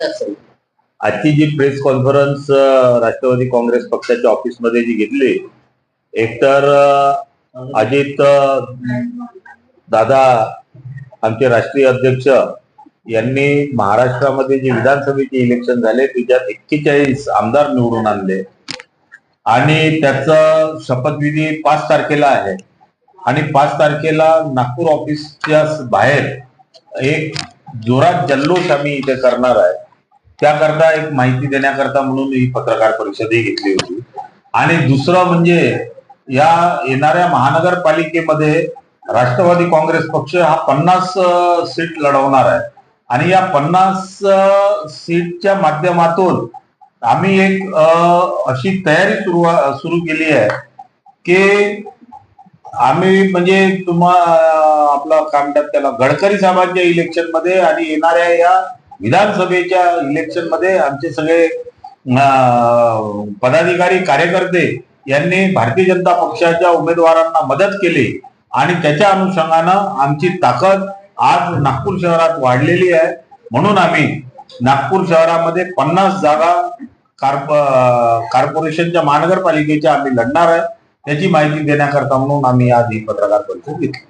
आजची जी press conference Rashtrawadi Congress पक्षाच्या ऑफिसमध्ये जी घेतली एकतर अजित दादा आमचे राष्ट्रीय अध्यक्ष यांनी महाराष्ट्रामध्ये जे विधानसभेचे इलेक्शन झाले त्याच्यात एक्केचाळीस आमदार निवडून आणले. आणि त्याच शपथविधी पाच तारखेला आहे. आणि पाच तारखेला नागपूर ऑफिसच्या बाहेर एक जोरात जल्लोष आम्ही इथे करणार आहे. त्याकरता एक माहिती देण्याकरता म्हणून ही पत्रकार परिषदही घेतली होती. आणि दुसरं म्हणजे या येणाऱ्या महानगरपालिकेमध्ये राष्ट्रवादी काँग्रेस पक्ष हा पन्नास सीट लढवणार आहे. आणि या पन्नास सीटच्या माध्यमातून आम्ही एक अशी तयारी सुरू सुरू केली आहे की आम्ही म्हणजे तुम्हा आपलं काय म्हणतात त्याला गडकरी साहेबांच्या इलेक्शनमध्ये आणि येणाऱ्या या विधानसभेच्या इलेक्शनमध्ये आमचे सगळे पदाधिकारी कार्यकर्ते यांनी भारतीय जनता पक्षाच्या उमेदवारांना मदत केली आणि त्याच्या अनुषंगानं आमची ताकद आज नागपूर शहरात वाढलेली आहे. म्हणून आम्ही नागपूर शहरामध्ये पन्नास जागा कार्प कॉर्पोरेशनच्या महानगरपालिकेच्या आम्ही लढणार आहे. त्याची माहिती देण्याकरता म्हणून आम्ही आज ही पत्रकार परिषद घेतली.